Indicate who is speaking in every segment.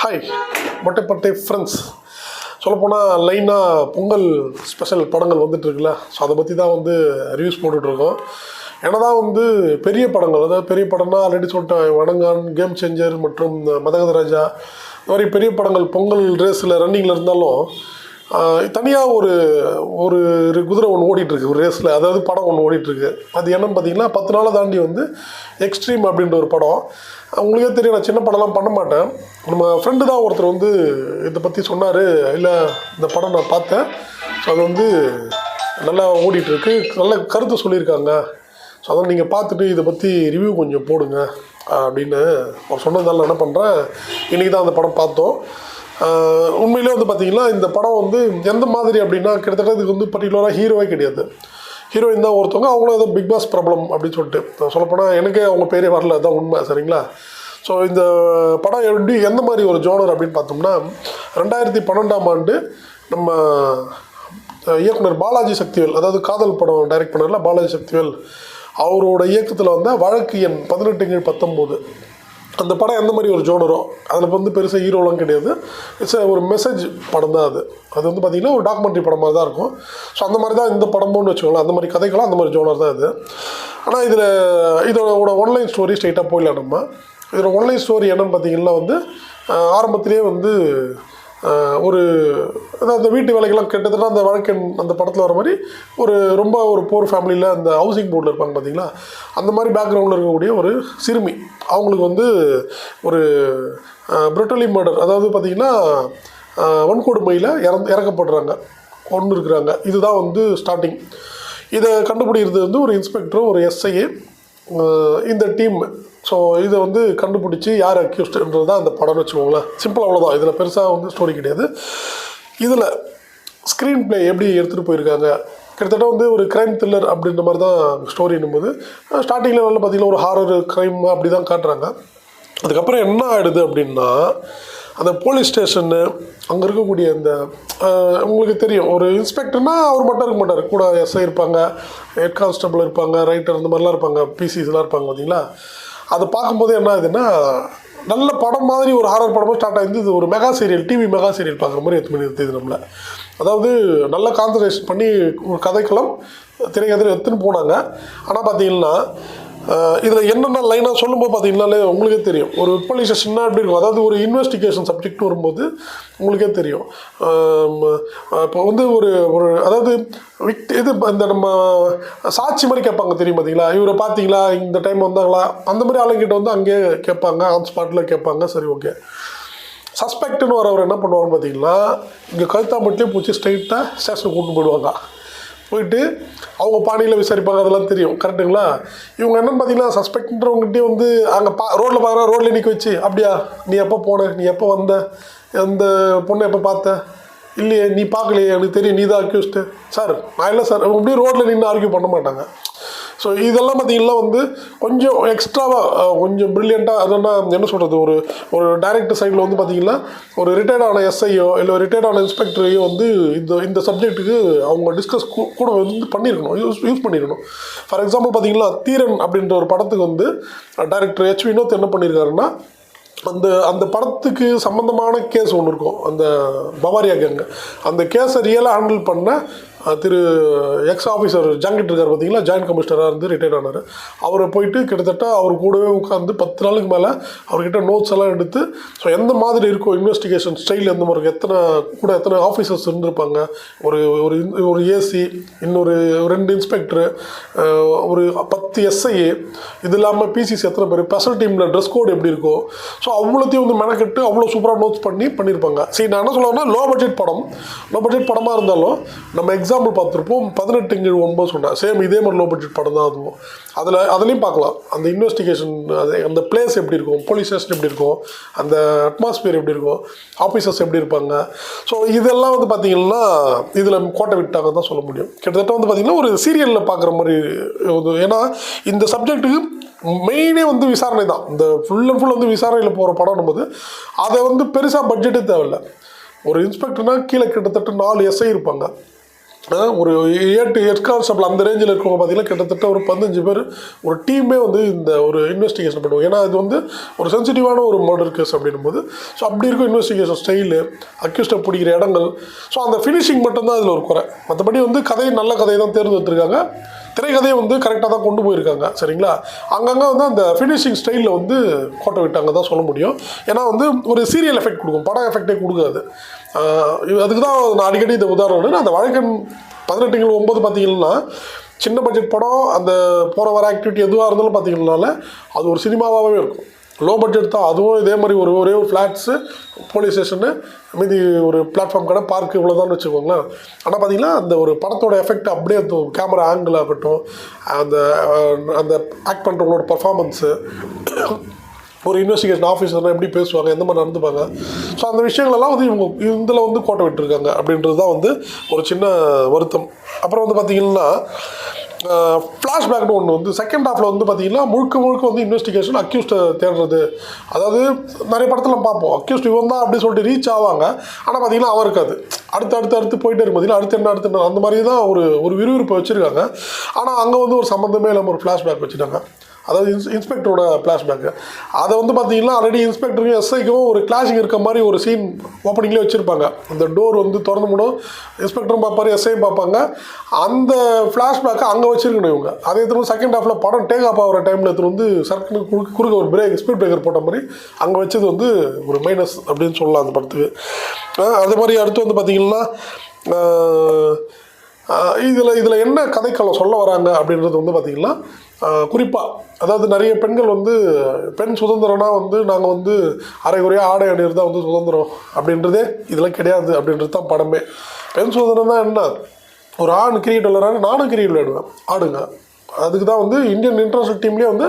Speaker 1: Hi மொட்டைப்பட்டை friends சொல்லப்போனால் லைனாக Pongal special படங்கள் வந்துட்டுருக்குல்ல. ஸோ அதை பற்றி தான் வந்து ரிவ்யூஸ் போட்டுட்ருக்கோம். என்னதான் வந்து பெரிய படங்கள் அதாவது பெரிய படம்னா ஆல்ரெடி சொல்லிட்டேன் வணங்கான் கேம் சேஞ்சர் மற்றும் மதகத ராஜா. இந்த மாதிரி பெரிய படங்கள் பொங்கல் ரேஸில் ரன்னிங்கில் இருந்தாலும் தனியாக ஒரு ஒரு குதிரை ஒன்று ஓடிட்டுருக்கு ஒரு ரேஸில் அதாவது படம் ஒன்று ஓடிட்டுருக்கு. அது என்னன்னு பார்த்தீங்கன்னா பத்து நாளை தாண்டி வந்து எக்ஸ்ட்ரீம் அப்படின்ற ஒரு படம். உங்களுக்கே தெரியும் நான் சின்ன படம்லாம் பண்ண மாட்டேன். நம்ம ஃப்ரெண்டு தான் ஒருத்தர் வந்து இதை பற்றி சொன்னார். இல்லை இந்த படம் நான் பார்த்தேன். ஸோ அது வந்து நல்லா ஓடிட்டுருக்கு. நல்ல கருத்து சொல்லியிருக்காங்க. ஸோ அதான் நீங்கள் பார்த்துட்டு இதை பற்றி ரிவ்யூ கொஞ்சம் போடுங்க அப்படின்னு அவர் சொன்னதால என்ன பண்ணுறேன் இன்றைக்கி தான் அந்த படம் பார்த்தோம். உண்மையிலே வந்து பார்த்தீங்கன்னா இந்த படம் வந்து எந்த மாதிரி அப்படின்னா கிட்டத்தட்ட இதுக்கு வந்து பர்டிகுலராக ஹீரோவே கிடையாது. ஹீரோயின் தான் ஒருத்தவங்க அவங்களும் ஏதோ பிக் பாஸ் ப்ராப்ளம் அப்படின்னு சொல்லிட்டு. சொல்லப்போனால் எனக்கே அவங்க பேரே வரல அதுதான் உண்மை சரிங்களா? ஸோ இந்த படம் எப்படி எந்த மாதிரி ஒரு ஜோனர் அப்படின்னு பார்த்தோம்னா ரெண்டாயிரத்தி பன்னெண்டாம் ஆண்டு நம்ம இயக்குனர் பாலாஜி சக்திவேல் அதாவது காதல் படம் டைரக்ட் பண்ணல பாலாஜி சக்திவேல் அவரோட இயக்கத்தில் வந்த வழக்கு எண் பதினெட்டு கீழ் பத்தொம்போது அந்த படம் எந்த மாதிரி ஒரு ஜோனரோ அதில் வந்து பெருசாக ஹீரோலாம் கிடையாது. இட்ஸ் ஒரு மெசேஜ் படம் தான் அது. அது வந்து பார்த்திங்கன்னா ஒரு டாக்குமெண்ட்ரி படம் மாதிரி தான் இருக்கும். ஸோ அந்த மாதிரி தான் இந்த படமோன்னு வச்சுக்கோங்களேன். அந்த மாதிரி கதைகளும் அந்த மாதிரி ஜோனர் தான் இது ஆனால் இதில் இதோட ஒன்லைன் ஸ்டோரி ஸ்ட்ரைட்டாக போயிடலாம் நம்ம. இதோட ஒன்லைன் ஸ்டோரி என்னன்னு பார்த்தீங்கன்னா வந்து ஆரம்பத்திலே ஆரம்பத்திலேயே வந்து ஒரு அந்த வீட்டு வேலைகள்லாம் கிட்டத்தட்ட அந்த வாழ்க்கை அந்த படத்தில் வர மாதிரி ஒரு ரொம்ப ஒரு போர் ஃபேமிலியில் அந்த ஹவுசிங் போர்டில் இருப்பாங்க பார்த்தீங்களா அந்த மாதிரி பேக்ரவுண்டில் இருக்கக்கூடிய ஒரு சிறுமி. அவங்களுக்கு வந்து ஒரு புரட்டலி மர்டர் அதாவது பார்த்திங்கன்னா வன்கொடுமையில் இறந்து இறக்கப்படுறாங்க. கொண்டு இருக்கிறாங்க இதுதான் வந்து ஸ்டார்டிங் இதை கண்டுபிடிக்கிறது வந்து ஒரு இன்ஸ்பெக்டரும் ஒரு எஸ்ஐஏ இந்த டீம் ஸோ இதை வந்து கண்டுபிடிச்சி யார் அக்யூஸ்டுன்றது தான் அந்த படம்னு வச்சுக்கோங்களேன். சிம்பிள் அவ்வளோதான் இதில் பெருசாக வந்து ஸ்டோரி கிடையாது. இதில் ஸ்க்ரீன் ப்ளே எப்படி எடுத்துகிட்டு போயிருக்காங்க? கிட்டத்தட்ட வந்து ஒரு க்ரைம் த்ரில்லர் அப்படின்ற மாதிரி தான் ஸ்டோரின்னும் போது ஸ்டார்டிங்கில் வந்து பார்த்திங்கன்னா ஒரு ஹாரர் க்ரைம் அப்படி தான் காட்டுறாங்க. அதுக்கப்புறம் என்ன ஆகிடுது அப்படின்னா அந்த போலீஸ் ஸ்டேஷனு அங்கே இருக்கக்கூடிய அந்த உங்களுக்கு தெரியும். ஒரு இன்ஸ்பெக்டர்னா அவர் மட்டும் இருக்க மாட்டார். கூட எஸ்ஐ இருப்பாங்க ஹெட் கான்ஸ்டபிள் இருப்பாங்க ரைட்டர் இந்த மாதிரிலாம் இருப்பாங்க பிசிஸ்லாம் இருப்பாங்க பார்த்தீங்களா அதை பார்க்கும்போது என்ன ஆகுதுன்னா நல்ல படம் மாதிரி ஒரு ஹாரர் படமாக ஸ்டார்ட் ஆகிருந்து இது ஒரு mega serial TV mega serial பார்க்குற மாதிரி எத்தனை பண்ணி எடுத்தது நம்மளை. அதாவது நல்ல கான்சன்ட்ரேஷன் பண்ணி ஒரு கதைக்களம் திரைக்கதையில் எடுத்துன்னு போனாங்க. ஆனால் பார்த்தீங்கன்னா இதில் என்னென்ன லைனாக சொல்லும்போது பார்த்தீங்கன்னாலே உங்களுக்கே தெரியும். ஒரு போலீஸ் எப்படி இருக்கும்? அதாவது ஒரு இன்வெஸ்டிகேஷன் சப்ஜெக்ட் வரும்போது உங்களுக்கே தெரியும். இப்போ வந்து ஒரு ஒரு அதாவது விக்ட் இது இந்த நம்ம சாட்சி மாதிரி கேட்பாங்க தெரியும் பார்த்தீங்களா இவரை பார்த்தீங்களா இந்த டைம் வந்தாங்களா? அந்த மாதிரி ஆளுங்கிட்ட வந்து அங்கேயே கேட்பாங்க. ஆன் ஸ்பாட்டில் கேட்பாங்க. சரி ஓகே சஸ்பெக்ட்னு வரவர் என்ன பண்ணுவாங்கன்னு பார்த்தீங்கன்னா இங்கே கழுத்தாம்பட்டிலே பூச்சி ஸ்ட்ரைட்டாக ஸ்டேஷனுக்கு கூட்டு போயிடுவாங்க. போயிட்டு அவங்க பாணியில் விசாரிப்பாங்க அதெல்லாம் தெரியும். கரெக்டுங்களா இவங்க என்னன்னு பார்த்தீங்கன்னா சஸ்பெக்ட்ன்றவங்ககிட்டயே வந்து அங்கே பா ரோட்டில் பார்க்குற ரோட்டில் நிற்க வச்சு அப்படியா? நீ எப்போ போன? நீ எப்போ வந்த? அந்த பொண்ணை எப்போ பார்த்த? இல்லையே நீ பார்க்கலையே எனக்கு தெரியும் நீ தான் அக்யூஸ்டு சார் நான் இல்லை சார். அப்படியே ரோட்டில் நின்று ஆர்கியூ பண்ண மாட்டாங்க. ஸோ இதெல்லாம் பார்த்தீங்கன்னா வந்து கொஞ்சம் எக்ஸ்ட்ராவாக கொஞ்சம் ப்ரில்லியண்ட்டாக அதனா என்ன சொல்கிறது ஒரு ஒரு டைரக்டர் சைடில் வந்து பார்த்தீங்கன்னா ஒரு ரிட்டையர்டான எஸ்ஐயோ இல்லை ரிட்டையர்டான இன்ஸ்பெக்டரையோ வந்து இந்த இந்த சப்ஜெக்ட்டுக்கு அவங்க டிஸ்கஸ் கூட வந்து பண்ணியிருக்கணும் யூஸ் யூஸ் பண்ணியிருக்கணும். ஃபார் எக்ஸாம்பிள் பார்த்தீங்கன்னா தீரன் அப்படின்ற ஒரு படத்துக்கு வந்து டைரக்டர் ஹெச் வினோத் என்ன பண்ணியிருக்காருன்னா அந்த அந்த படத்துக்கு சம்மந்தமான கேஸ் ஒன்று இருக்கும் அந்த பவாரியா கேங்கு அந்த கேஸை ரியலாக ஹேண்டில் பண்ண திரு எக்ஸ் ஆஃபீஸர் ஜாங்கிட் இருக்கார் பார்த்தீங்களா ஜாயின்ட் கமிஷனராக இருந்து ரிட்டையர் ஆனார். அவரை போயிட்டு கிட்டத்தட்ட அவர் கூடவே உட்காந்து பத்து நாளுக்கு மேலே அவர்கிட்ட நோட்ஸ் எல்லாம் எடுத்து ஸோ எந்த மாதிரி இருக்கும் இன்வெஸ்டிகேஷன் ஸ்டைல் எந்த மாதிரி இருக்கும் எத்தனை கூட எத்தனை ஆஃபீஸர்ஸ் இருந்திருப்பாங்க? ஒரு ஒரு ஒரு ஏசி இன்னொரு ரெண்டு இன்ஸ்பெக்டரு ஒரு பத்து எஸ்ஐஏ இது இல்லாமல் பிசிசி எத்தனை பேர் ஸ்பெஷல் டீமில் ட்ரெஸ் கோட் எப்படி இருக்கும் ஸோ அவ்வளோத்தையும் வந்து மெனக்கெட்டு அவ்வளோ சூப்பராக நோட்ஸ் பண்ணி பண்ணியிருப்பாங்க. சரி நான் என்ன சொல்லுவேன்னா லோ பட்ஜெட் படம் லோ பட்ஜெட் படமாக இருந்தாலும் நம்ம எக்ஸாம்பிள் பார்த்துருப்போம் பதினெட்டு இங்கே ஒன்பது சொன்னேன் சேம் இதே மாதிரி லோ பட்ஜெட் படம் தான் அதுவும். அதில் அதுலேயும் பார்க்கலாம். அந்த இன்வெஸ்டிகேஷன் அது அந்த பிளேஸ் எப்படி இருக்கும் போலீஸ் ஸ்டேஷன் எப்படி இருக்கும் அந்த அட்மாஸ்பியர் எப்படி இருக்கும் ஆஃபீஸர்ஸ் எப்படி இருப்பாங்க. ஸோ இதெல்லாம் வந்து பார்த்திங்கன்னா இதில் கோட்டை விட்டாங்க தான் சொல்ல முடியும். கிட்டத்தட்ட வந்து பார்த்தீங்கன்னா ஒரு சீரியலில் பார்க்குற மாதிரி ஒரு ஏன்னா இந்த சப்ஜெக்ட்டுக்கு மெயினே வந்து விசாரணை தான். இந்த ஃபுல் அண்ட் ஃபுல் வந்து விசாரணையில் போகிற படம் போது அதை வந்து பெருசாக பட்ஜெட்டே தேவையில்ல. ஒரு இன்ஸ்பெக்டர்னா கீழே கிட்டத்தட்ட நாலு எஸ்ஐ இருப்பாங்க. ஒரு ஏட்டு ஹெட் கான்ஸ்டபிள் அந்த ரேஞ்சில் இருக்கவங்க பார்த்தீங்கன்னா கிட்டத்தட்ட ஒரு பதினஞ்சு பேர் ஒரு டீமே வந்து இந்த ஒரு இன்வெஸ்டிகேஷன் பண்ணுவாங்க. ஏன்னா இது வந்து ஒரு சென்சிட்டிவான ஒரு மர்டர் கேஸ் அப்படின்னும் போது ஸோ அப்படி இருக்கும் இன்வெஸ்டிகேஷன் ஸ்டைலு அக்யூஸ்டை பிடிக்கிற இடங்கள். ஸோ அந்த ஃபினிஷிங் மட்டும்தான் அதில் ஒரு குறை. மற்றபடி வந்து கதை நல்ல கதையை தான் தேர்ந்தெடுத்துருக்காங்க திரைக்கதையை வந்து கரெக்டாக தான் கொண்டு போயிருக்காங்க சரிங்களா? அங்கங்கே வந்து அந்த ஃபினிஷிங் ஸ்டைலில் வந்து கோட்டை விட்டாங்க தான் சொல்ல முடியும். ஏன்னா வந்து ஒரு சீரியல் எஃபெக்ட் கொடுக்கும் படம் எஃபெக்டே கொடுக்காது. அதுக்கு தான் நான் அடிக்கடி இந்த உதாரணம் அந்த வழக்கன் பதினெட்டுகள் ஒம்பது பார்த்தீங்கன்னா சின்ன பட்ஜெட் படம் அந்த போகிற வர ஆக்டிவிட்டி எதுவாக இருந்தாலும் பார்த்தீங்கன்னால அது ஒரு சினிமாவாகவே இருக்கும். லோ பட்ஜெட் தான் அதுவும் இதே மாதிரி ஒரு ஒரே ஒரு ஃப்ளாட்ஸு போலீஸ் ஸ்டேஷனு மீதி ஒரு பிளாட்ஃபார்ம் கடை பார்க்கு இவ்வளோதான் வச்சுக்கோங்களேன். ஆனால் பார்த்தீங்கன்னா அந்த ஒரு படத்தோட எஃபெக்ட் அப்படியே கேமரா ஆங்கிள் ஆகட்டும் அந்த அந்த ஆக்ட் பண்ணுறவங்களோட பர்ஃபார்மன்ஸு ஒரு இன்வெஸ்டிகேஷன் ஆஃபீஸர்னா எப்படி பேசுவாங்க எந்த மாதிரி நடந்துப்பாங்க. ஸோ அந்த விஷயங்களெல்லாம் வந்து இவங்க இதில் வந்து கோட்டை விட்டுருக்காங்க அப்படின்றது தான் வந்து ஒரு சின்ன வருத்தம். அப்புறம் வந்து பார்த்திங்கன்னா ஃப்ளாஷ்பேக்னு ஒன்று வந்து செகண்ட் ஹாஃபில் வந்து பார்த்தீங்கன்னா முழுக்க முழுக்க வந்து இன்வெஸ்டிகேஷன் அக்யூஸ்ட்டை தேடுறது. அதாவது நிறைய படத்தில் பார்ப்போம். அக்யூஸ்ட் இவன் தான் அப்படின்னு சொல்லிட்டு ரீச் ஆவாங்க. ஆனால் பார்த்தீங்கன்னா அவருக்கு இருக்காது. அடுத்து அடுத்து அடுத்து போயிட்டே இருக்கும். பார்த்தீங்கன்னா அடுத்து என்ன அடுத்து அந்த மாதிரி தான் ஒரு ஒரு விறுவிறுப்பை வச்சுருக்காங்க. ஆனால் அங்கே வந்து ஒரு சம்மந்தமே இல்லாமல் ஒரு ஃப்ளாஷ்பேக் வச்சுட்டாங்க அதாவது இன்ஸ் இன்ஸ்பெக்டரோட ஃப்ளாஷ்பேக்கு அதை வந்து பார்த்தீங்கன்னா ஆல்ரெடி இன்ஸ்பெக்டருக்கும் எஸ்ஐக்கும் ஒரு கிளாஷிங் இருக்க மாதிரி ஒரு சீன் ஓப்பனிங்லேயே வச்சுருப்பாங்க. அந்த டோர் வந்து திறந்து மூடும். இன்ஸ்பெக்டரும் பார்ப்பாரு எஸ்ஐயும் பார்ப்பாங்க. அந்த ஃப்ளாஷ்பேக்கை அங்கே வச்சுருக்கணும் இவங்க. அதே திரும்ப செகண்ட் ஹாஃபில் படம் டேக் ஆஃப் ஆகிற டைமில் எடுத்து வந்து சர்க்குன்னு குறுக்க குறுக்க ஒரு பிரேக் ஸ்பீட் பிரேக்கர் போட்ட மாதிரி அங்கே வச்சது வந்து ஒரு மைனஸ் அப்படின்னு சொல்லலாம் அந்த படத்துக்கு. அதே மாதிரி அடுத்து வந்து பார்த்தீங்கன்னா இதில் இதில் என்ன கதைக்களம் சொல்ல வராங்க அப்படின்றது வந்து பார்த்திங்கன்னா குறிப்பாக அதாவது நிறைய பெண்கள் வந்து பெண் சுதந்திரம்னா வந்து நாங்கள் வந்து அரைகுறையாக ஆடை அணியிறது தான் வந்து சுதந்திரம் அப்படின்றதே இதெல்லாம் கிடையாது அப்படின்றது தான் படமே. பெண் சுதந்திரம் தான் என்ன? ஒரு ஆண் கிரிக்கெட் விளையாடுறாங்க நானும் கிரிக்கெட் விளையாடுவேன். ஆடுங்க. அதுக்கு தான் வந்து இந்தியன் இன்டர்நேஷனல் டீம்லேயே வந்து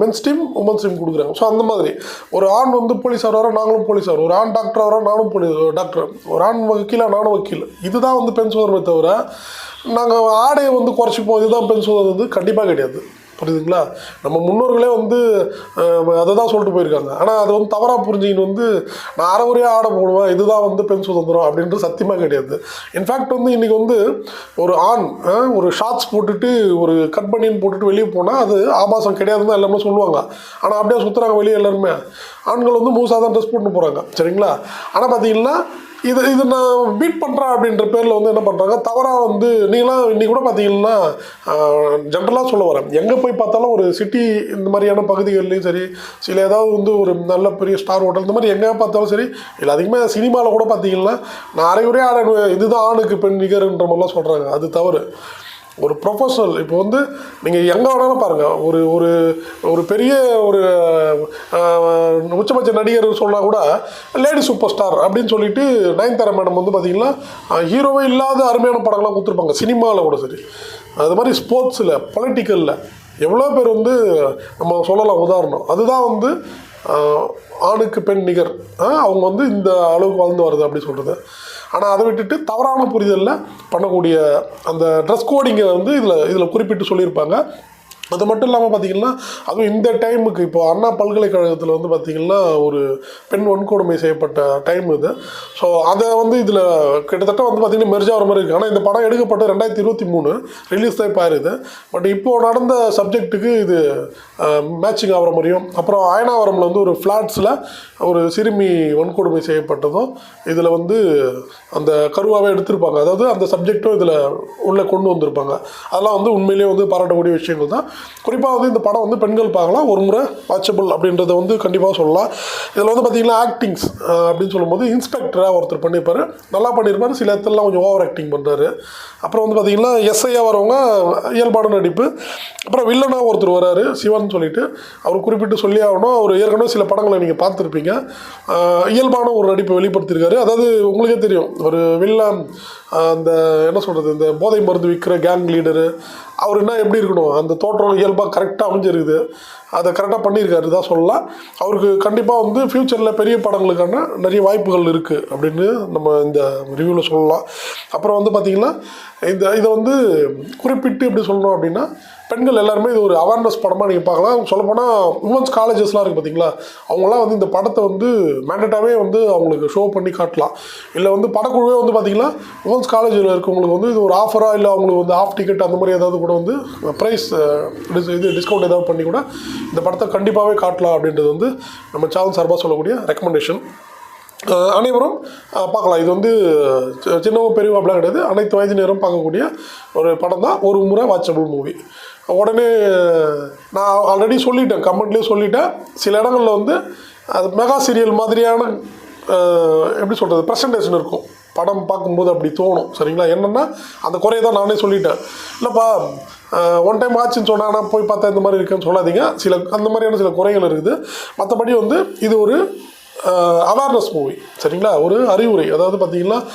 Speaker 1: மென்ஸ் டீம் உமன்ஸ் டீம் கொடுக்குறாங்க. ஸோ அந்த மாதிரி. ஒரு ஆண் வந்து போலீஸார் வர நாங்களும் போலீஸார் ஒரு ஆண் டாக்டர் வர நானும் போலீஸ் டாக்டர் ஒரு ஆண் வக்கீலாக நானும் வக்கீல். இதுதான் வந்து பெண் சுதந்திரமே தவிர நாங்கள் ஆடையை வந்து குறைச்சிப்போம். இதுதான் பெண் சுதந்திரம் வந்து கண்டிப்பாக கிடையாது. புரியுதுங்களா? நம்ம முன்னோர்களே வந்து அதை தான் சொல்லிட்டு போயிருக்காங்க. ஆனால் அது வந்து தவறாக புரிஞ்சுக்கின்னு வந்து நான் அறகுறையாக ஆடை போடுவேன் இதுதான் வந்து பெண் சுதந்திரம் அப்படின்றது சத்தியமாக கிடையாது. இன்ஃபேக்ட் வந்து இன்றைக்கி வந்து ஒரு ஆண் ஒரு ஷார்ட்ஸ் போட்டுட்டு ஒரு கட் பண்ணின்னு போட்டுட்டு வெளியே போனால் அது ஆபாசம் கிடையாதுன்னு தான் எல்லாமே சொல்லுவாங்க. ஆனால் அப்படியே சுற்றுறாங்க வெளியே எல்லாருமே. ஆண்கள் வந்து மூசாக தான் ட்ரெஸ் போட்டு போகிறாங்க சரிங்களா? ஆனால் பார்த்தீங்கன்னா இது இது நான் பீட் பண்ணுறேன் அப்படின்ற பேரில் வந்து என்ன பண்ணுறாங்க தவறாக வந்து நீங்களாம் இன்றைக்கி கூட பார்த்தீங்கன்னா ஜென்ரலாக சொல்ல வரேன். எங்கே போய் பார்த்தாலும் ஒரு சிட்டி இந்த மாதிரியான பகுதிகள்லையும் சரி சில ஏதாவது வந்து ஒரு நல்ல பெரிய ஸ்டார் ஹோட்டல் இந்த மாதிரி எங்கே பார்த்தாலும் சரி இல்லை அதிகமாக சினிமாவில் கூட பார்த்தீங்கன்னா நான் அரைகுறையே ஆட இதுதான் ஆணுக்கு பெண் நிகருன்ற மாதிரிலாம் சொல்கிறாங்க அது தவறு. ஒரு ப்ரொஃபஷனல் இப்போ வந்து நீங்கள் எங்கே வேணாலும் பாருங்கள் ஒரு ஒரு ஒரு பெரிய ஒரு உச்சபட்ச நடிகர் சொன்னால் கூட லேடி சூப்பர் ஸ்டார் அப்படின்னு சொல்லிட்டு நயன்தாரா மேடம் வந்து பார்த்தீங்கன்னா ஹீரோவே இல்லாத அருமையான படங்கள்லாம் கொடுத்துருப்பாங்க. சினிமாவில் கூட சரி. அது மாதிரி ஸ்போர்ட்ஸில் பொலிட்டிக்கலில் எவ்வளோ பேர் வந்து நம்ம சொல்லலாம் உதாரணம். அதுதான் வந்து ஆணுக்கு பெண் நிகர் அவங்க வந்து இந்த அளவுக்கு வளர்ந்து வருது அப்படி சொல்கிறது ஆனால் அதை விட்டுட்டு தவறான புரிதலில் பண்ணக்கூடிய அந்த ட்ரெஸ் கோடிங்கை வந்து இதில் இதில் குறிப்பிட்டு சொல்லியிருப்பாங்க. அது மட்டும் இல்லாமல் பார்த்தீங்கன்னா அதுவும் இந்த டைமுக்கு இப்போ அண்ணா பல்கலைக்கழகத்தில் வந்து பார்த்திங்கன்னா ஒரு பெண் வன்கொடுமை செய்யப்பட்ட டைம் இது. ஸோ அதை வந்து இதில் கிட்டத்தட்ட வந்து பார்த்திங்கன்னா மெர்ஜ் ஆகிற மாதிரி இருக்குது ஆனால் இந்த படம் எடுக்கப்பட்ட ரெண்டாயிரத்தி இருபத்தி மூணு ரிலீஸ் தான் இப்போ ஆயிருது. பட் இப்போது நடந்த சப்ஜெக்ட்டுக்கு இது மேட்சிங் ஆகிற மாதிரியும் அப்புறம் அயனாவரமில் வந்து ஒரு ஃப்ளாட்ஸில் ஒரு சிறுமி வன்கொடுமை செய்யப்பட்டதும் இதில் வந்து அந்த கருவாவே எடுத்திருப்பாங்க. அதாவது அந்த சப்ஜெக்டும் இதில் உள்ளே கொண்டு வந்திருப்பாங்க. அதெல்லாம் வந்து உண்மையிலேயே வந்து பாராட்டக்கூடிய விஷயங்கள் தான். குறிப்பாக வந்து இந்த படம் வந்து பெண்கள் பார்க்கலாம். ஒரு முறை வாட்சபிள் அப்படின்றத வந்து கண்டிப்பாக சொல்லலாம். இதில் வந்து பார்த்திங்கன்னா ஆக்டிங்ஸ் அப்படின்னு சொல்லும்போது இன்ஸ்பெக்டராக ஒருத்தர் பண்ணியிருப்பார் நல்லா பண்ணியிருப்பார் சில இடத்துலலாம் கொஞ்சம் ஓவர் ஆக்டிங் பண்ணுறாரு அப்புறம் வந்து பார்த்திங்கன்னா எஸ்ஐயாக வரவங்க இயல்பான நடிப்பு. அப்புறம் வில்லனாக ஒருத்தர் வராரு சிவன் சொல்லிட்டு. அவர் குறிப்பிட்டு சொல்லி ஆகணும். அவர் ஏற்கனவே சில படங்களை நீங்கள் பார்த்துருப்பீங்க. இயல்பான ஒரு நடிப்பை வெளிப்படுத்தியிருக்காரு. அதாவது உங்களுக்கே தெரியும். ஒரு வில்லன் அந்த என்ன சொல்கிறது இந்த போதை மருந்து விற்கிற கேங் லீடரு அவர் என்ன எப்படி இருக்கணும்? அந்த தோற்றம் இயல்பாக கரெக்டாக அமைஞ்சிருக்குது. அதை கரெக்டாக பண்ணியிருக்காரு தான் சொல்லலாம். அவருக்கு கண்டிப்பாக வந்து ஃப்யூச்சரில் பெரிய படங்களுக்கான நிறைய வாய்ப்புகள் இருக்குது அப்படின்னு நம்ம இந்த ரிவ்யூவில் சொல்லலாம். அப்புறம் வந்து பார்த்திங்கன்னா இந்த இதை வந்து குறிப்பிட்டு எப்படி சொல்லணும் அப்படின்னா பெண்கள் எல்லாருமே இது ஒரு அவேர்னஸ் படமாக நீங்கள் பார்க்கலாம். சொல்லப்போனால் உமன்ஸ் காலேஜஸ்லாம் இருக்குது பார்த்தீங்களா அவங்களாம் வந்து இந்த படத்தை வந்து மேண்டட்டாகவே வந்து அவங்களுக்கு ஷோ பண்ணி காட்டலாம். இல்லை வந்து படக்குழுவே வந்து பார்த்திங்கன்னா உமன்ஸ் காலேஜில் இருக்கவங்களுக்கு வந்து இது ஒரு ஆஃபராக இல்லை அவங்களுக்கு வந்து ஆஃப் டிக்கெட் அந்த மாதிரி ஏதாவது கூட வந்து ப்ரைஸ் இது டிஸ்கவுண்ட் ஏதாவது பண்ணி கூட இந்த படத்தை கண்டிப்பாகவே காட்டலாம் அப்படின்றது வந்து நம்ம சேனல் சார்பாக சொல்லக்கூடிய ரெக்கமெண்டேஷன் அனைவரும் பார்க்கலாம். இது வந்து சி- சின்னவங்க பெரியவங்க அப்படிலாம் கிடையாது. அனைத்து வயதினரும் பார்க்கக்கூடிய ஒரு படம் தான். ஒரு முறை வாட்சபிள் மூவி உடனே நான் ஆல்ரெடி சொல்லிட்டேன். கமெண்ட்லேயே சொல்லிட்டேன். சில இடங்களில் வந்து அது மெகா சீரியல் மாதிரியான எப்படி சொல்கிறது ப்ரெசன்டேஷன் இருக்கும். படம் பார்க்கும்போது அப்படி தோணும். சரிங்களா? என்னென்னா அந்த குறையை தான் நானே சொல்லிட்டேன். இல்லைப்பா ஒன் டைம் ஆச்சுன்னு சொன்னால் போய் பார்த்தா இந்த மாதிரி இருக்குன்னு சொல்லாதீங்க. சில அந்த மாதிரியான சில குறைகள் இருக்குது. மற்றபடி வந்து இது ஒரு அவேர்னஸ் மூவி சரிங்களா? ஒரு அறிவுரை. அதாவது பார்த்தீங்கன்னா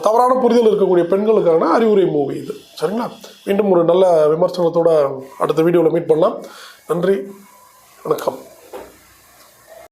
Speaker 1: தவறான புரிதல் இருக்கக்கூடிய பெண்களுக்கான அறிவுரை மூவி இது. சரிங்களா? மீண்டும் ஒரு நல்ல விமர்சனத்தோட அடுத்த வீடியோவில் மீட் பண்ணலாம். நன்றி. வணக்கம்.